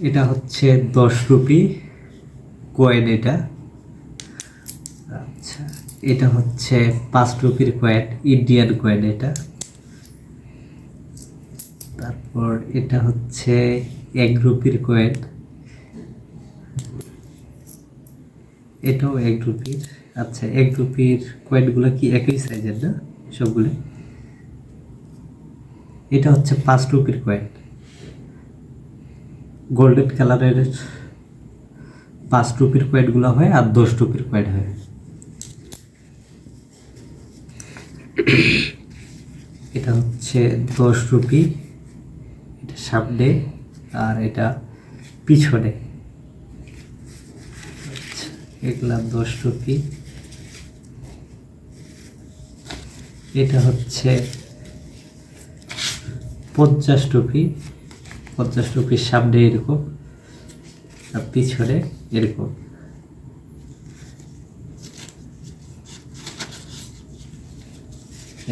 এটা হচ্ছে দশ রুপি কয়েন এটা। আচ্ছা এটা হচ্ছে পাঁচ রুপির কয়েন ইন্ডিয়ান কয়েন এটা। তারপর এটা হচ্ছে এক রুপির কয়েন এটাও এক রুপির। আচ্ছা এক রুপির কয়েনগুলো কি একই সাইজের না? সবগুলো? এটা হচ্ছে পাঁচ রুপির কয়েন গোল্ডেন কালারের পাঁচ রুপির কয়েনগুলো হয় আর দশ টুপির কয়েন হয়। এটা হচ্ছে দশ রুপি এটা সামনে আর এটা পিছনে। আচ্ছা, এগুলা দশ রুপি এটা হচ্ছে পঞ্চাশ টুপি। পঞ্চাশ রুপির সামনে এরকম, আর পিছনে এরকম।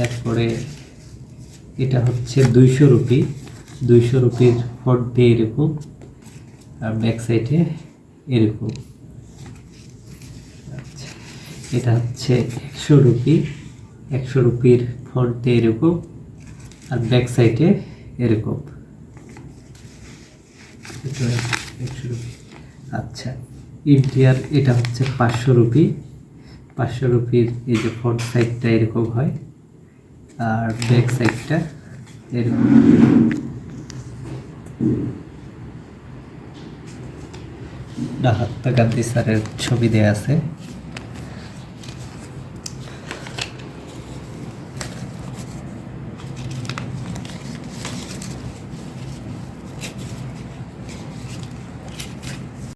এরপরে এটা হচ্ছে দুইশো রুপি, দুইশো রুপির ফ্রন্টে এরকম, আর ব্যাক সাইডে এরকম। আচ্ছা এটা হচ্ছে একশো রুপি, একশো রুপির ফ্রন্টে এরকম, আর ব্যাক সাইডে এরকম। আচ্ছা ইন্ডিয়ার এটা হচ্ছে পাঁচশো রুপি। পাঁচশো রুপির এই যে ফ্রন্ট সাইডটা এরকম হয়, আর ব্যাক সাইডটা এরকম। ডাহাত্তা গান্ধী স্যারের ছবি দেওয়া আছে।